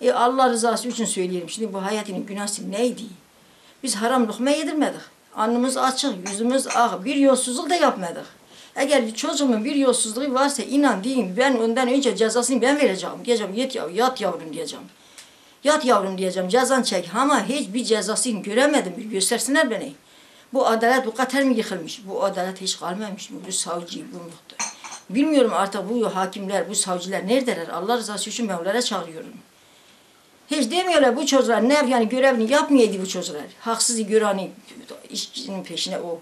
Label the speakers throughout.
Speaker 1: E Allah rızası için söyleyelim. Şimdi bu hayatının günahı neydi? Biz haram lokma yedirmedik. Alnımız açık, yüzümüz ak. Bir yolsuzluk da yapmadık. Eğer çocuğumun bir yolsuzluğu varsa inan diyeyim ben ondan önce cezasını ben vereceğim. Diyeceğim yat, yav, yat yavrum diyeceğim. Yat yavrum diyeceğim cezan çek ama hiçbir cezasını göremedim. Göstersinler beni. Bu adalet bu kadar mı yıkılmış? Bu adalet hiç kalmamış mı? Bu savcı, bu muhtar. Bilmiyorum artık bu hakimler, bu savcılar neredeler? Allah rızası için ben onlara çağırıyorum. Hiç demiyorlar bu çocuklar ne yani görevini yapmayaydı bu çocuklar. Haksız görani işçinin peşine o.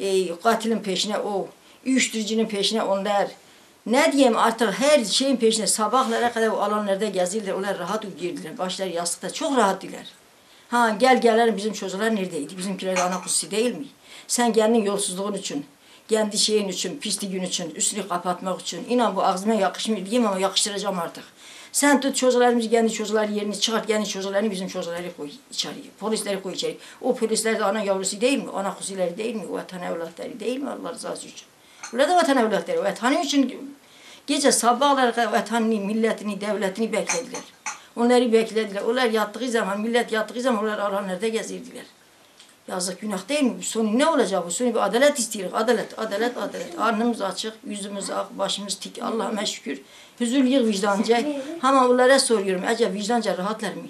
Speaker 1: E, katilin peşine o. Uyuşturucunun peşine onlar. Ne diyeyim artık her şeyin peşine sabahlara kadar o alanlarda gezdiler. Onlar rahat girdiler. Başları yastıkta çok rahattılar. Ha gel gelelim bizim çocuklar neredeydi? Bizimkiler ana kutusu değil mi? Sen kendin yolsuzluğun için, kendi şeyin için, pisliğin için, üstünü kapatmak için. İnan bu ağzıma yakışmıyor diyeyim ama yakıştıracağım artık. Sen tut çocuklarımızı, kendi çocukları yerini çıkart, kendi çocuklarını bizim çocukları koy içeriye. Polisleri koy içeri. O polisler de ana yavrusu değil mi? Ana kuzuları değil mi? Vatan evlatları değil mi Allah rızası için? De vatan evlatları. Vatanı için gece sabahlara kadar vatanını, milletini, devletini beklediler. Onları beklediler. Onlar yattığı zaman, millet yattığı zaman onlar alanlarda gezirdiler. Yazık günah değil mi? Bu sonu ne olacak bu? Sonu bir adalet istiyoruz. Adalet, adalet, adalet. Alnımız açık, yüzümüz ak, başımız tik. Allah'ıma şükür. Huzurluyuz vicdanca. Ama onlara soruyorum. Acaba vicdanca rahatlar mı?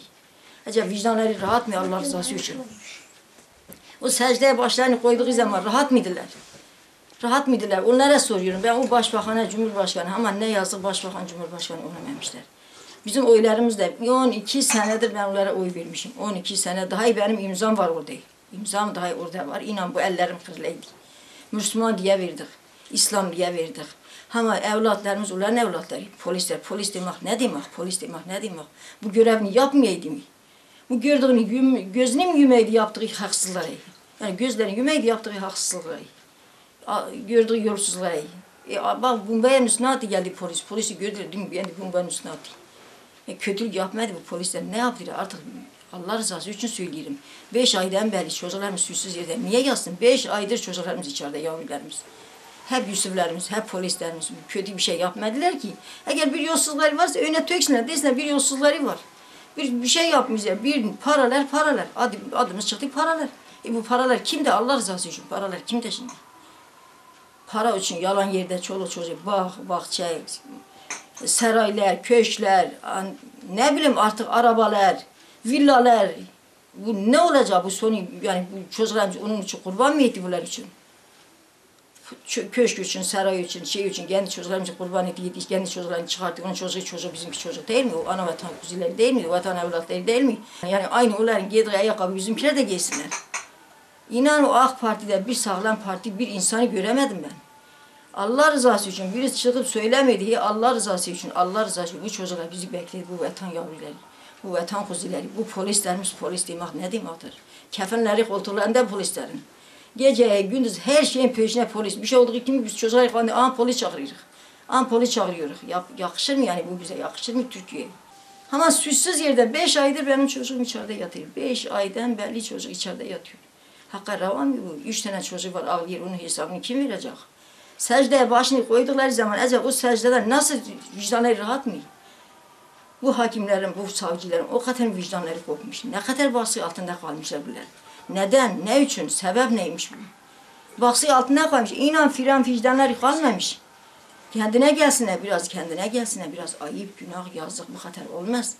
Speaker 1: Acaba vicdanları rahat mı Allah rızası için? O secdeye başlarını koyduğu zaman rahat mıydılar? Rahat mıydılar? Onlara soruyorum. Ben o başbakana, cumhurbaşkanı ama ne yazık başbakan, cumhurbaşkanı olamamışlar. Bizim oylarımız da 12 senedir ben onlara oy vermişim. 12 sene daha benim imzam var orada. İmzam daha orada var. İnan bu əllərim xırla idi. Müslüman deyə verdik. İslam deyə verdik. Amma əvladlarımız onların əvladları. Polislər, polis demək nə demək? Polis demək nə demək? Bu görevini yapmayaydı mı? Bu gördüyünü yüm, gözünü mü yüməydi yaptığı haqsızları? Yəni gözlərini yüməydi yaptığı haqsızlığı. Yəni Gördüyü yolsuzluğu. E, bax, bunbayın üstünə atı gəldi polis. Polisi gördülər, dün, yəni bunbayın üstünə atı. E, kötülük yapmadı bu polisler. Ne yaptılar artık Allah rızası için söylüyorum. Beş aydan beri çocuklarımız suçsuz yerde. Niye yazsın? Beş aydır çocuklarımız içeride yavrularımız. Hep Yusuflarımız, hep polislerimiz kötü bir şey yapmadılar ki. Eğer bir yolsuzları varsa öne töksünler, desinler bir yolsuzları var. Bir, bir şey yapmışlar, bir paralar paralar. Adı, adımız çıktı paralar. E bu paralar kimde? Allah rızası için paralar kimde şimdi? Para için yalan yerde çoluk çocuk, bak, bahçe, saraylar, köşkler, ne bileyim artık arabalar, villalar. Bu ne olacak bu sonu yani bu çocuklarımız onun için kurban mı etti bunlar için? Kö- Köşk için, saray için, şey için kendi çocuklarımızı kurban etti, yedi, kendi çocuklarını çıkarttı. Onun çocuğu çocuğu bizimki çocuk değil mi? O ana vatan kuzuları değil mi? Vatan evlatları değil mi? Yani aynı onların giydiği ayakkabı bizimkiler de giysinler. İnan o AK Parti'de bir sağlam parti, bir insanı göremedim ben. Allah rızası için birisi çıkıp söylemedi. Allah rızası için, Allah rızası için bu çocuklar bizi bekledi, bu vatan yavruları, bu vatan kuzuları, bu polislerimiz polis demek ne demektir? Kefenleri koltuklarında polislerin. Gece, gündüz her şeyin peşine polis. Bir şey olduğu gibi biz çocuklar falan an polis çağırıyoruz. An polis çağırıyoruz. Yap, yakışır mı yani bu bize? Yakışır mı Türkiye'ye? Ama suçsuz yerde beş aydır benim çocuğum içeride yatıyor. Beş aydan beri çocuk içeride yatıyor. Hakka rava mı bu? Üç tane çocuk var ağlıyor. Onun hesabını kim verecek? Secdeye başını koydukları zaman acaba o secdeden nasıl vicdanları rahat mı? Bu hakimlerin, bu savcıların o kadar vicdanları kopmuş. Ne kadar baskı altında kalmışlar bunlar. Neden, ne için, sebep neymiş bu? Baskı altında kalmış. İnan filan vicdanları kalmamış. Kendine gelsinler biraz, kendine gelsinler biraz. Ayıp, günah, yazık bu kadar olmaz.